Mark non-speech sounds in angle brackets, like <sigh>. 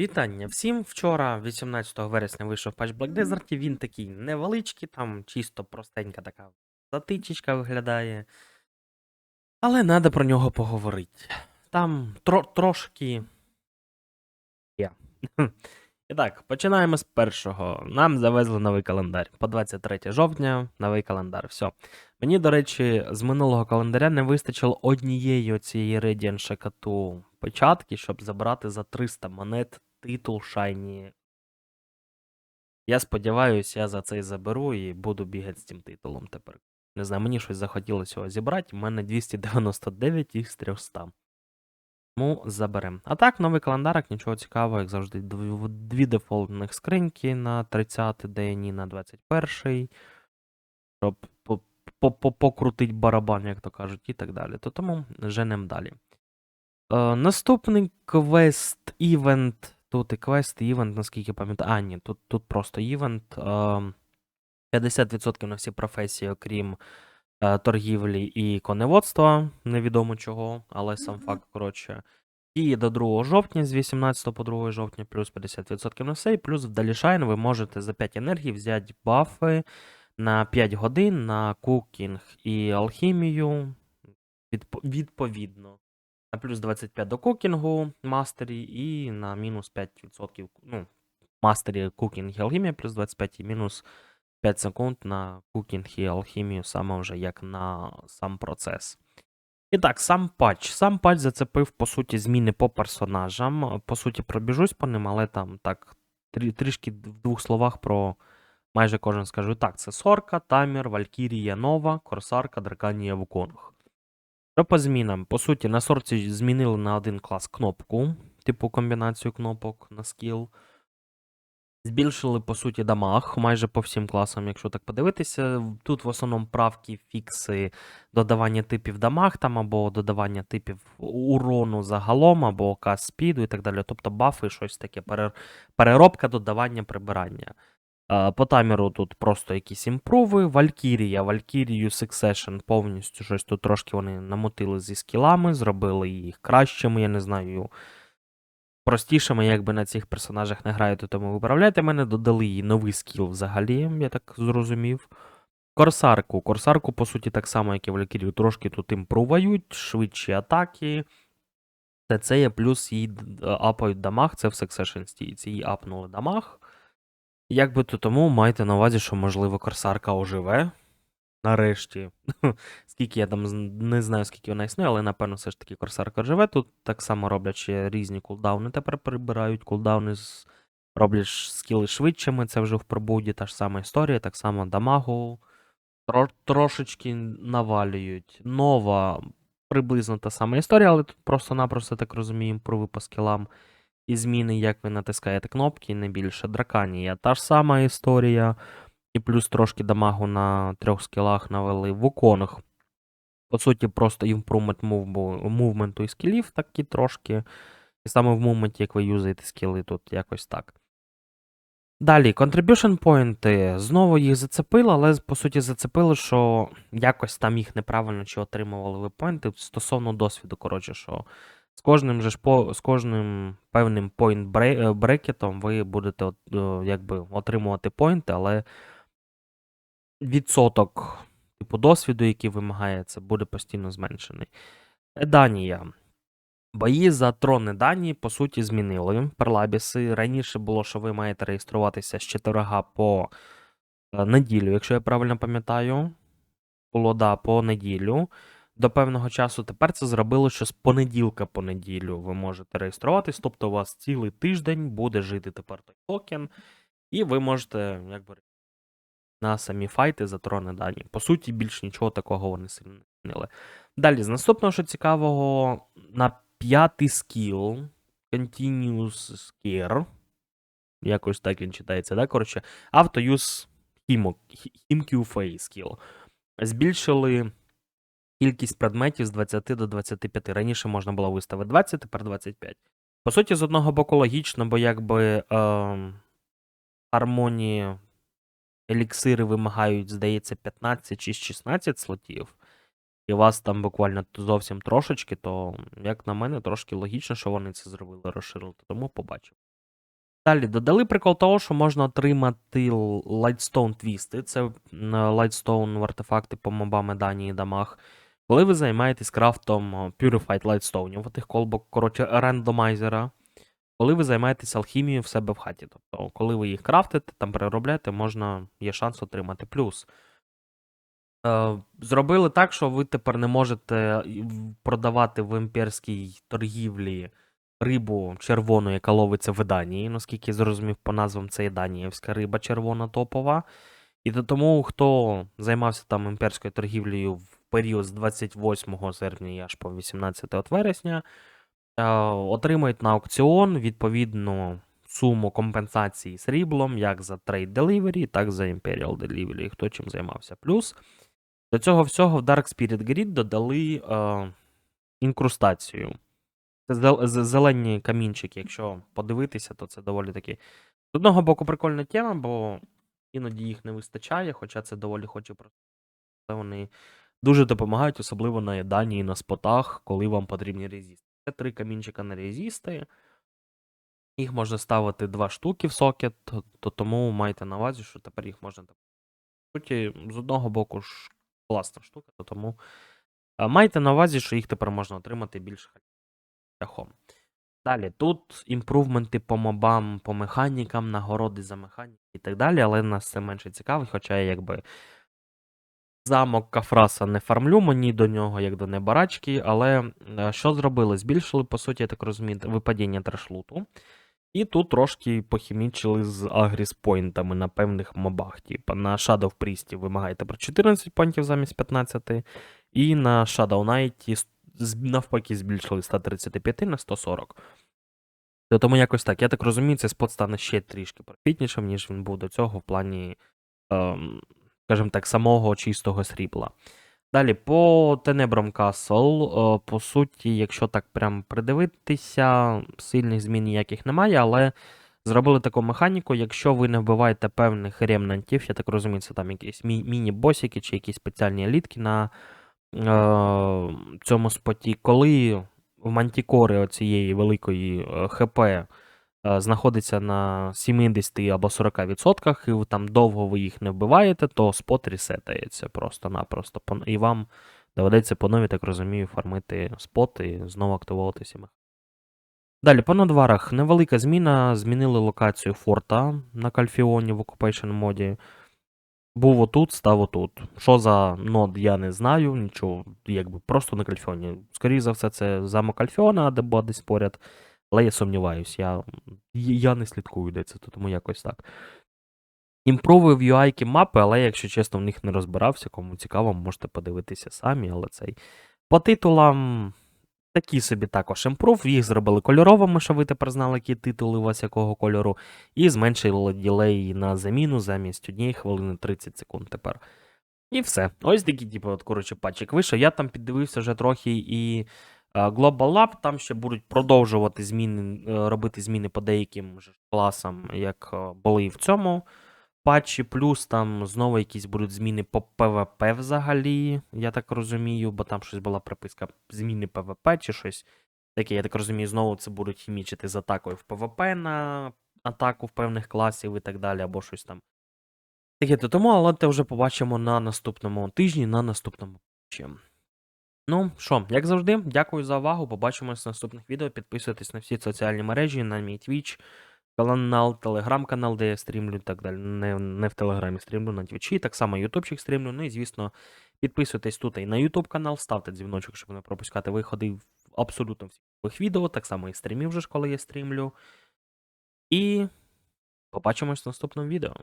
Вітання всім. Вчора, 18 вересня, вийшов патч Black Desert. Він такий невеличкий, там чисто простенька така затичечка виглядає. Але треба про нього поговорити. Там тро- трошки. є. <laughs> І так, починаємо з першого. Нам завезли новий календар. По 23 жовтня новий календар. Все. Мені, до речі, з минулого календаря не вистачило однієї цієї Radiant Шакату початки, щоб забрати за 300 монет титул Shiny. Я сподіваюся, я за це і заберу і буду бігати з цим титулом тепер. Не знаю, мені щось захотілося його зібрати. У мене 299 із 300. Тому заберемо. А так, новий календарик, нічого цікавого, як завжди, дві дефолтних скриньки на 30 день і на 21, щоб по- покрутить барабан, як то кажуть, і так далі. То тому женем далі. Е, наступний квест івент. Тут і квест, і івент, наскільки пам'ятаю. А, ні, тут, тут просто івент. Е, 50% на всі професії, окрім е, торгівлі і коневодства, невідомо чого, але сам факт, коротше. І до 2 жовтня, з 18 по 2 жовтня, плюс 50% на все, і плюс в Далішайн ви можете за 5 енергій взяти бафи на 5 годин на кукінг і алхімію. відп- Відповідно. На плюс 25 до кукінгу мастері і на мінус 5%. Ну, мастері кукінг і алхімія, плюс 25 і мінус 5 секунд на кукінг і алхімію, саме вже як на сам процес. І так, сам патч. Сам патч зацепив, по суті, зміни по персонажам. По суті, пробіжусь по ним, але там так трі- трішки в двох словах про майже кожен скажу. Так, це Сорка, Тамір, Валькірія Нова, Корсарка, Драканія Вуконг. Що по змінам? По суті, на сорці змінили на один клас кнопку, типу комбінацію кнопок на скіл. Збільшили, по суті, дамаг майже по всім класам, якщо так подивитися. Тут в основному правки, фікси, додавання типів дамаг там, або додавання типів урону загалом, або кас спіду і так далі. Тобто бафи, щось таке, переробка, додавання, прибирання. По таймеру тут просто якісь імпруви. Валькірія, Валькірію Succession повністю щось тут трошки вони намотили зі скілами, зробили їх кращими, я не знаю, простішими, якби на цих персонажах не граю, то тому виправляйте мене, додали їй новий скіл взагалі, я так зрозумів. Корсарку. Корсарку, по суті, так само, як і Валькірію, трошки тут імпрувають, швидші атаки. Це це є плюс їй апають дамаг, це в Succession стіється. Їй апнули дамаг. Як би то тому, майте на увазі, що, можливо, корсарка оживе. Нарешті. <laughs> Скільки я там не знаю, скільки вона існує, але напевно все ж таки корсарка живе. Тут так само роблять ще різні кулдауни. Тепер прибирають кулдауни роблять скіли швидшими. Це вже в пробуді та ж сама історія, так само дамагу тро- трошечки навалюють. Нова приблизно та сама історія, але тут просто-напросто так розумію, імпрови по скілам і зміни, як ви натискаєте кнопки, не більше. Драканія. Та ж сама історія. І плюс трошки дамагу на трьох скілах навели в уконах. По суті, просто імпрумент мувменту і скілів, такі трошки. І саме в мувменті, як ви юзаєте скіли, тут якось так. Далі, contribution poinти. Знову їх зацепило, але по суті зацепило, що якось там їх неправильно чи отримували ви поінти стосовно досвіду. Коротше, що з кожним же ж по з кожним певним point е, брекетом ви будете е, якби отримувати поінти, але відсоток типу досвіду, який вимагається, буде постійно зменшений. Данія. Бої за трони Данії, по суті, змінили перлабіси. Раніше було, що ви маєте реєструватися з 4 по е, неділю, якщо я правильно пам'ятаю. Було, да, по неділю. До певного часу тепер це зробили, що з понеділка по неділю ви можете реєструватись, тобто у вас цілий тиждень буде жити тепер той токен, і ви можете якби на самі файти за трони Данії. По суті, більш нічого такого вони сильно не змінили. Далі, з наступного, що цікавого, на п'ятий скіл Continuous Scare. Якось так він читається, да? Коротше, автоюз HimQ скіл. Збільшили кількість предметів з 20 до 25. Раніше можна було виставити 20, тепер 25. По суті, з одного боку, логічно, бо якби е, гармонії еліксири вимагають, здається, 15 чи 16 слотів, і у вас там буквально зовсім трошечки, то, як на мене, трошки логічно, що вони це зробили, розширили, тому побачимо. Далі додали прикол того, що можна отримати Lightstone твісти. Це Lightstone в артефакти по мобам дані і дамаг. Коли ви займаєтесь крафтом Purified Lightstone, тих колбок, коротше, рандомайзера. Коли ви займаєтесь алхімією в себе в хаті. Тобто, коли ви їх крафтите, там переробляєте, можна, є шанс отримати плюс. Е, Зробили так, що ви тепер не можете продавати в імперській торгівлі рибу червону, яка ловиться в Данії. Наскільки я зрозумів по назвам, це є даніївська риба червона топова. І тому, хто займався там імперською торгівлею в період з 28 серпня аж по 18 вересня, е, отримають на аукціон відповідну суму компенсації сріблом, як за Trade Delivery, так і за Imperial Delivery, хто чим займався. Плюс до цього всього в Dark Spirit Grid додали е, інкрустацію. Це зелені камінчики, якщо подивитися, то це доволі таки. З одного боку, прикольна тема, бо іноді їх не вистачає, хоча це доволі хоче просто. Вони дуже допомагають, особливо на їданні і на спотах, коли вам потрібні резісти. Це три камінчика на резісти. Їх можна ставити два штуки в сокет, то, то тому майте на увазі, що тепер їх можна. Суті, з одного боку ж класна штука, то тому майте на увазі, що їх тепер можна отримати більш шляхом. Далі, тут імпрувменти по мобам, по механікам, нагороди за механіки і так далі, але нас це менше цікавить, хоча якби замок Кафраса не фармлю мені до нього, як до небарачки, але е, що зробили? Збільшили, по суті, я так розумію, випадіння трашлуту. І тут трошки похімічили з агріспойнтами на певних мобах. Типа на Shadow Priest вимагаєте про 14 понтів замість 15, і на Shadow Knight навпаки збільшили з 135 на 140. Тому якось так. Я так розумію, цей спот стане ще трішки профітнішим, ніж він був до цього в плані, ем, скажімо так, самого чистого срібла. Далі, по Tenebrum Castle, е, по суті, якщо так прям придивитися, сильних змін ніяких немає, але зробили таку механіку, якщо ви не вбиваєте певних ремнантів, я так розумію, це там якісь мі- міні-босики чи якісь спеціальні елітки на е, цьому споті, коли в мантікори оцієї великої е, ХП знаходиться на 70 або 40%, і там довго ви їх не вбиваєте, то спот ресетається просто-напросто. І вам доведеться по нові, так розумію, фармити спот і знову активуватися. Далі, по надварах, невелика зміна. Змінили локацію форта на Кальфіоні в Occupation моді. Був отут, став отут. Що за нод, я не знаю, нічого, якби просто на Кальфіоні. Скоріше за все, це замок Кальфіона, де була десь поряд. Але я сумніваюсь, я, я не слідкую, де це, то тому якось так. Імпровив UI мапи, але якщо чесно, в них не розбирався, кому цікаво, можете подивитися самі, але цей. По титулам такі собі також імпрув. Їх зробили кольоровими, щоб ви тепер знали, які титули у вас якого кольору. І зменшили ділей на заміну замість однієї хвилини 30 секунд тепер. І все. Ось такий, типу, от, коротше, патчик вийшов. Я там піддивився вже трохи і Global Lab, там ще будуть продовжувати зміни, е, робити зміни по деяким класам, як е, були і в цьому патчі, плюс там знову якісь будуть зміни по ПВП взагалі, я так розумію, бо там щось була приписка зміни ПВП чи щось таке, я так розумію, знову це будуть хімічити з атакою в ПВП на атаку в певних класів і так далі, або щось там. Таке то тому, але це вже побачимо на наступному тижні, на наступному. Ну що, як завжди, дякую за увагу. Побачимось в наступних відео. Підписуйтесь на всі соціальні мережі, на мій Twitch, канал, телеграм-канал, де я стрімлю так далі. Не, не в Телеграмі стрімлю, на Твічі, так само Ютубчик стрімлю. Ну і звісно, підписуйтесь тут і на Ютуб канал, ставте дзвіночок, щоб не пропускати виходи в абсолютно всіх відео, так само і стрімів вже коли я стрімлю. І побачимось в наступному відео.